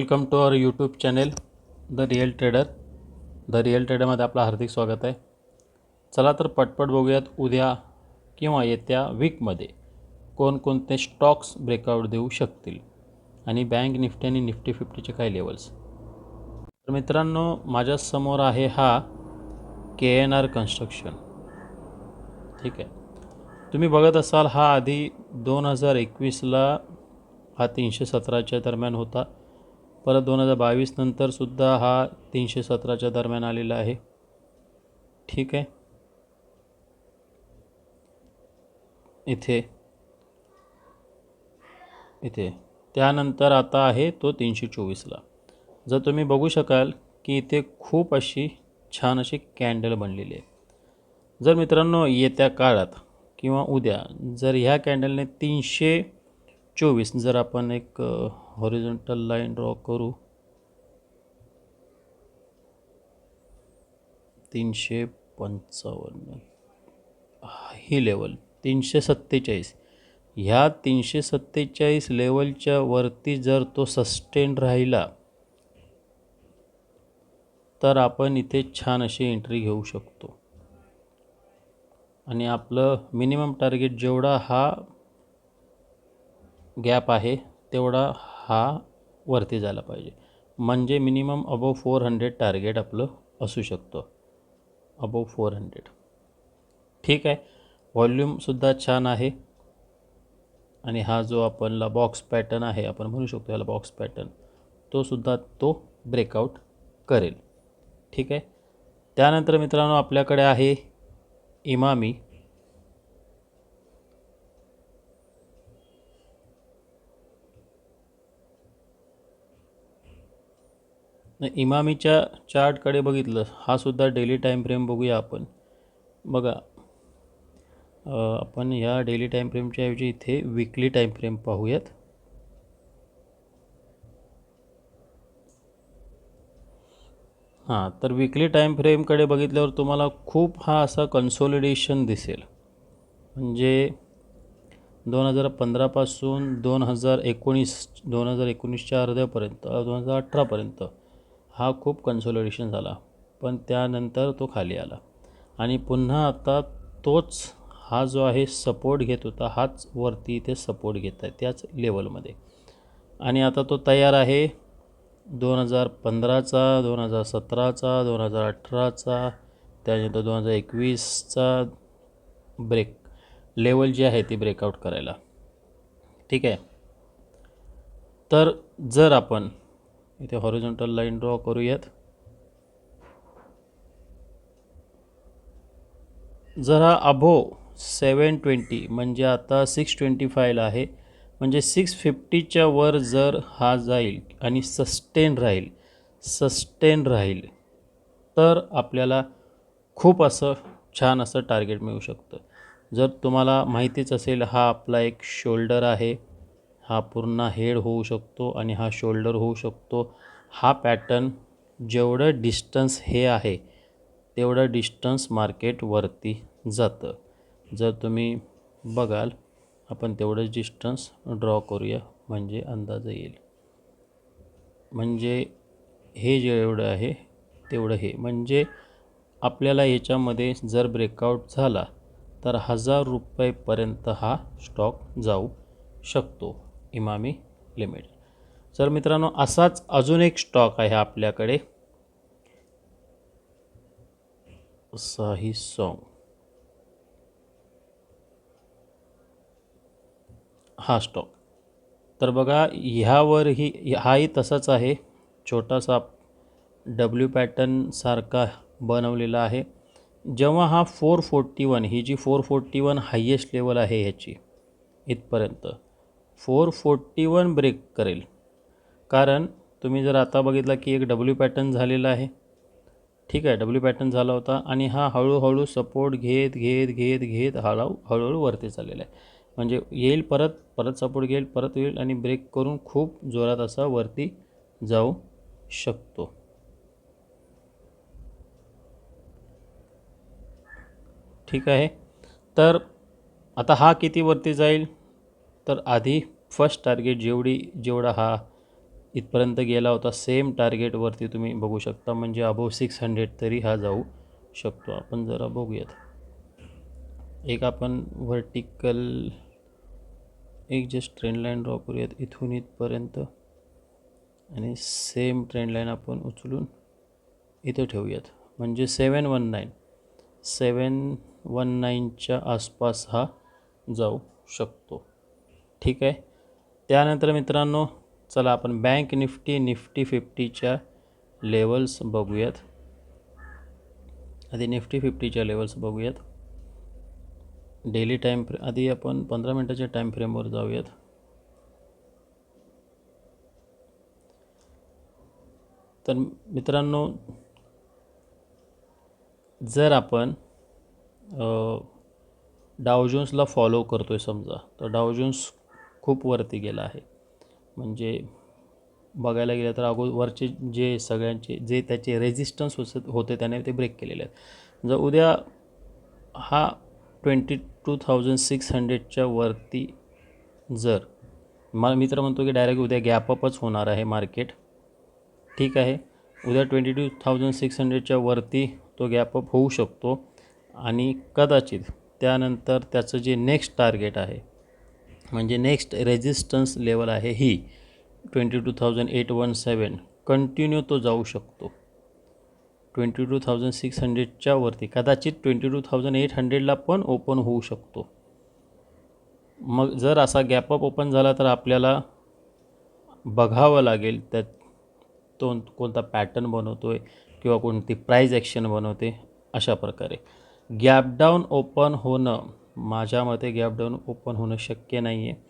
Welcome to our YouTube channel the real trader the real ट्रेडरमध्ये आपलं हार्दिक स्वागत आहे. चला तर पटपट बघूयात उद्या किंवा येत्या वीकमध्ये कोणकोणते स्टॉक्स ब्रेकआउट देऊ शकतील आणि बँक निफ्टी आणि निफ्टी फिफ्टीचे काही लेवल्स तर मित्रांनो माझ्यासमोर आहे हा के एन आर कन्स्ट्रक्शन ठीक आहे. तुम्ही बघत असाल हा आधी दोन हजार एकवीसला हा तीनशे सतराच्या दरम्यान होता. परत दोन हजार बावीस नंतरसुद्धा हा तीनशे सतराच्या दरम्यान आलेला आहे. ठीक आहे. इथे. इथे. त्यानंतर आता आहे तो तीनशे चोवीसला. जर तुम्ही बघू शकाल की इथे खूप अशी छान अशी कॅन्डल बनलेली आहे. जर मित्रांनो येत्या काळात किंवा उद्या जर ह्या कॅन्डलने तीनशे चोवीस जर आपण एक हॉरिझॉन्टल लाईन ड्रॉ करू. तीनशे पंचावन्न. ही लेवल तीनशे सत्तेचाळीस. ह्या तीनशे सत्तेचाळीस लेवलच्या वरती जर तो सस्टेन राहिला तर आपण इथे छान अशी एंट्री घेऊ शकतो. आणि आपलं मिनिमम टार्गेट जेवढा हा गॅप आहे तेवढा हा वरती झाला पाहिजे. म्हणजे minimum above four hundred target आपलं असू शकतो. अबोव फोर हंड्रेड ठीक आहे. व्हॉल्यूमसुद्धा छान आहे. आणि हा जो आपणला बॉक्स पॅटर्न आहे आपण म्हणू शकतो याला बॉक्स पॅटर्न तोसुद्धा तो ब्रेकआउट करेल. ठीक आहे. त्यानंतर मित्रांनो आपल्याकडे आहे इमामी. इमामीच्या चार्टकडे बघितलं हा सुद्धा डेली टाईम फ्रेम बघूया आपण. बघा आपण या डेली टाईम फ्रेमच्या ऐवजी इथे विकली टाईम फ्रेम पाहूयात. हां तर विकली टाईम फ्रेमकडे बघितल्यावर तुम्हाला खूप हा असा कन्सोलिडेशन दिसेल. म्हणजे दोन हजार पंधरापासून दोन हजार एकोणीस दोन हजार एकोणीसच्या अर्ध्यापर्यंत दोन हजार अठरापर्यंत हा खूप कन्सोलिडेशन झाला. पण त्यानंतर तो खाली आला. आणि पुन्हा आता तोच हा जो आहे सपोर्ट घेत होता हाच वरती इथे सपोर्ट घेत आहे त्याच लेवलमध्ये आणि आता तो तयार आहे दोन हजार पंधराचा दोन हजार सतराचा दोन हजार अठराचा त्यानंतर दोन हजार एकवीसचा ब्रेक लेवल जी आहे ती ब्रेकआउट करायला. ठीक आहे? तर जर आपण इथे हॉरिझॉन्टल लाईन ड्रॉ करूयात. जरा अभो सेवन ट्वेंटी म्हणजे आता सिक्स ट्वेंटी फायला आहे. म्हणजे सिक्स फिफ्टीच्या वर जर हा जाईल आणि सस्टेन राहील सस्टेन राहील तर आपल्याला खूप असं छान असं टार्गेट मिळू शकतं. जर तुम्हाला माहितीच असेल हा आपला एक शोल्डर आहे. हा पूर्ण हेड होऊ शकतो आणि हा शोल्डर होऊ शकतो. हा पॅटर्न जेवढं डिस्टन्स हे आहे तेवढं डिस्टन्स मार्केटवरती जातं. जर तुम्ही बघाल आपण तेवढंच डिस्टन्स ड्रॉ करूया म्हणजे अंदाज येईल. म्हणजे हे जेवढं आहे तेवढं हे. म्हणजे आपल्याला याच्यामध्ये जर ब्रेकआउट झाला तर हजार रुपयेपर्यंत हा स्टॉक जाऊ शकतो. इमामी लिमिटेड. तर मित्रांनो असाच अजून एक स्टॉक आहे आपल्याकडे. साही सॉन्ग हा स्टॉक तर बघा ह्यावरही हाही तसाच आहे. छोटासा डब्ल्यू पॅटर्नसारखा बनवलेला आहे. जेव्हा हा फोर फोर्टी वन ही जी four forty one highest level आहे ह्याची इथपर्यंत. फोर फोर्टी वन ब्रेक करेल. कारण तुम्ही जर आता बघितला की एक डब्ल्यू पॅटर्न झालेला आहे. ठीक आहे डब्ल्यू पॅटर्न झाला होता आणि हा हळूहळू सपोर्ट घेत घेत घेत घेत हळू हळूहळू वरती चाललेला आहे. म्हणजे येईल परत परत सपोर्ट घेईल परत येईल आणि ब्रेक करून खूप जोरात असा वरती जाऊ शकतो. ठीक आहे? तर आता हा किती वरती जाईल? तर आधी फर्स्ट टार्गेट जेवढी जेवढा हा इथपर्यंत गेला होता सेम टार्गेटवरती तुम्ही बघू शकता. म्हणजे अबोव सिक्स हंड्रेड तरी हा जाऊ शकतो. आपण जरा बघूयात. एक आपण व्हर्टिकल एक जस्ट ट्रेंड लाईन ड्रॉ करूयात. इथून इथपर्यंत. आणि सेम ट्रेंड लाईन आपण उचलून इथे ठेवूयात. म्हणजे seven one nine seven one नाईनच्या आसपास हा जाऊ शकतो. ठीक आहे. त्यानंतर मित्रांनो चला आपण बँक निफ्टी निफ्टी फिफ्टीच्या लेवल्स बघूयात. आधी निफ्टी फिफ्टीच्या लेवल्स बघूयात. डेली टाईम फ्रे आधी आपण पंधरा मिनटाच्या टाईम फ्रेमवर जाऊयात. तर मित्रांनो जर आपण डावजोन्सला फॉलो करतो आहे समजा तर डावजोन्स खूप वरती गेला आहे. म्हणजे बघायला गेलं तर अगोदर वरचे जे सगळ्यांचे जे त्याचे रेजिस्टन्स होत होते त्याने ते ब्रेक केलेले आहेत. जर उद्या हा ट्वेंटी टू थाउजंड सिक्स हंड्रेडच्या वरती जर मला मित्र म्हणतो की डायरेक्ट उद्या गॅपअपच होणार आहे मार्केट ठीक आहे? उद्या ट्वेंटी टू थाउजंड सिक्स हंड्रेडच्या वरती तो गॅपअप होऊ शकतो. आणि कदाचित त्यानंतर त्याचं जे नेक्स्ट टार्गेट आहे म्हणजे नेक्स्ट रेजिस्टन्स लेवल आहे ही. Twenty two thousand eight one seven continue तो जाऊ शकतो. ट्वेंटी टू थाउजंड सिक्स हंड्रेडच्या वरती. कदाचित ट्वेंटी टू थाउजंड एट हंड्रेडला पण ओपन होऊ शकतो. मग जर असा गॅपअप ओपन झाला तर आपल्याला बघावं लागेल त्यात तो कोणता पॅटर्न बनवतो आहे किंवा कोणती प्राईज ॲक्शन बनवते अशा प्रकारे. गॅपडाऊन ओपन होणं माझ्या मते गॅप डाऊन ओपन होणं शक्य नाही आहे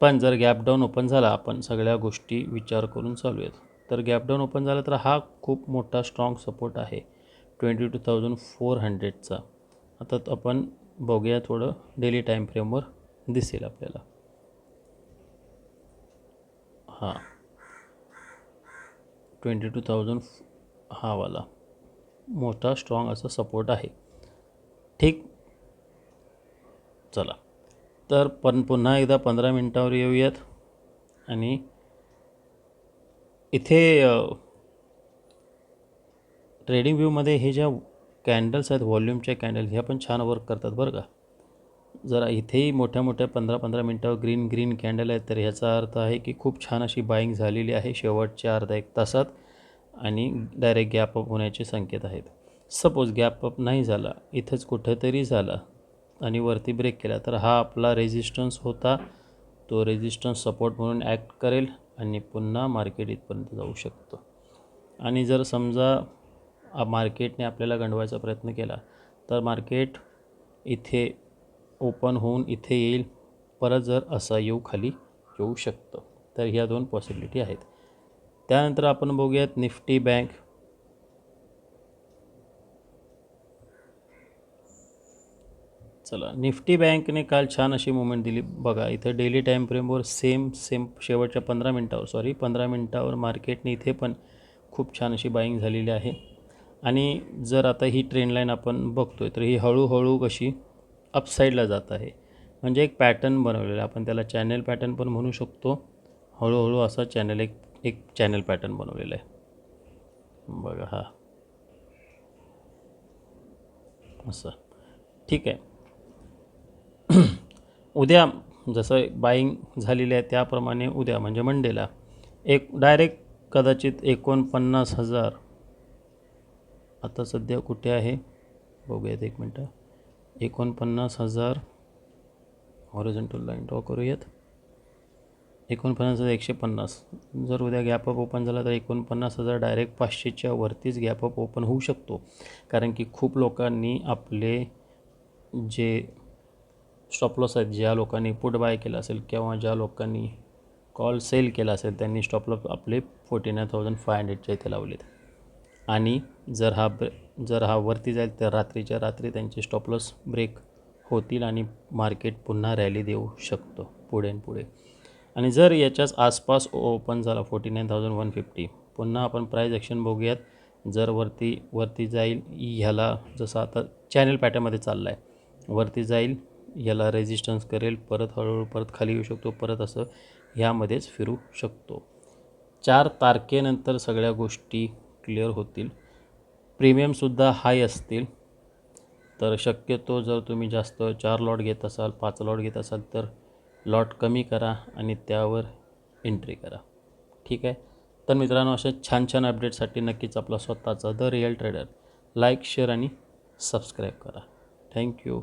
पण जर गॅप डाऊन ओपन झाला आपण सगळ्या गोष्टी विचार करून चालू आहेत तर गॅप डाऊन ओपन झाला तर हा खूप मोठा स्ट्रॉंग सपोर्ट आहे. ट्वेंटी टू थाउजंड फोर हंड्रेडचा आता आपण बघूया थोडं डेली टाईम फ्रेमवर दिसेल आपल्याला. हां. ट्वेंटी टू थाउजंड हा वाला. मोठा स्ट्रॉंग असा सपोर्ट आहे. ठीक चला. तर पण पुन्हा एकदा पंधरा मिनटावर येऊयात. आणि इथे ट्रेडिंग व्ह्यूमध्ये हे ज्या कॅन्डल्स आहेत व्हॉल्यूमच्या कॅन्डल ह्या पण छान वर्क करतात बरं का. जरा इथेही मोठ्या मोठ्या पंधरा पंधरा मिनटावर ग्रीन ग्रीन कॅन्डल आहेत तर ह्याचा अर्थ आहे की खूप छान अशी बाईंग झालेली आहे शेवटच्या अर्धा एक तासात. आणि डायरेक्ट गॅप अप होण्याचे संकेत आहेत. सपोज गॅप अप नाही झाला इथंच कुठंतरी झाला. आणि वरती ब्रेक केला. तर हा आपला रेजिस्टन्स होता. तो रेजिस्टन्स सपोर्ट म्हणून ॲक्ट करेल आणि पुन्हा मार्केट इथपर्यंत जाऊ शकतो. आणि जर समजा मार्केटने आपल्याला गंडवायचा प्रयत्न केला तर मार्केट इथे ओपन होऊन इथे येईल. परत जर असा येऊ खाली येऊ शकतं. तर ह्या दोन पॉसिबिलिटी आहेत. त्यानंतर आपण बघूयात निफ्टी बँक. चला. निफ्टी बँकने काल छान अशी मुवमेंट दिली. बघा इथं डेली टाईम फ्रेमवर सेम सेम शेवटच्या पंधरा मिनटावर सॉरी पंधरा मिनटावर मार्केटने इथे पण खूप छान अशी बाईंग झालेली आहे. आणि जर आता ही ट्रेंडलाईन आपण बघतोय तर ही हळूहळू कशी अपसाईडला जात आहे. म्हणजे एक पॅटर्न बनवलेला आहे. आपण त्याला चॅनल पॅटर्न पण म्हणू शकतो. हळूहळू असा चॅनल एक एक चॅनल पॅटर्न बनवलेला आहे. बघा हा. असं. ठीक आहे. उद्या जसं बाईंग झालेली आहे त्याप्रमाणे उद्या म्हणजे मंडेला एक डायरेक्ट कदाचित एकोणपन्नास हजार. आता सध्या कुठे आहे? बघूयात एक मिनटं. एकोणपन्नास हजार. हॉरिझेंटल लाईन ड्रॉ करूयात. एकोणपन्नास हजार एकशे पन्नास. जर उद्या गॅपअप ओपन झाला तर एकोणपन्नास हजार डायरेक्ट पाचशेच्या वरतीच गॅपअप ओपन होऊ शकतो. कारण की खूप लोकांनी आपले जे स्टॉप लॉस आहेत. ज्या लोकांनी पुट बाय केला असेल किंवा ज्या लोकांनी कॉल सेल केला असेल त्यांनी स्टॉप लॉस आपले फोर्टी नाईन थाउजंड फाय हंड्रेडच्या इथे लावलेत. आणि जर हा ब्रे जर हा वरती जाईल तर रात्रीच्या रात्री त्यांचे स्टॉपलॉस ब्रेक होतील आणि मार्केट पुन्हा रॅली देऊ शकतो पुढे आणि पुढे. आणि जर याच्याच आसपास ओपन झाला forty nine thousand one fifty पुन्हा आपण प्राईज ॲक्शन बघूयात. जर वरती वरती जाईल ह्याला जसं आता चॅनल पॅटर्नमध्ये चालला आहे वरती जाईल याला रेजिस्टन्स करेल परत हळूहळू परत खाली येऊ शकतो परत असं ह्यामध्येच फिरू शकतो. चार तारखेनंतर सगळ्या गोष्टी क्लिअर होतील. प्रीमियमसुद्धा हाय असतील. तर शक्यतो जर तुम्ही जास्त चार लॉट घेत असाल पाच लॉट घेत असाल तर लॉट कमी करा आणि त्यावर एंट्री करा. ठीक आहे? तर मित्रांनो अशा छान छान अपडेटसाठी नक्कीच आपला स्वतःचा the real trader like share आणि सबस्क्राईब करा. Thank you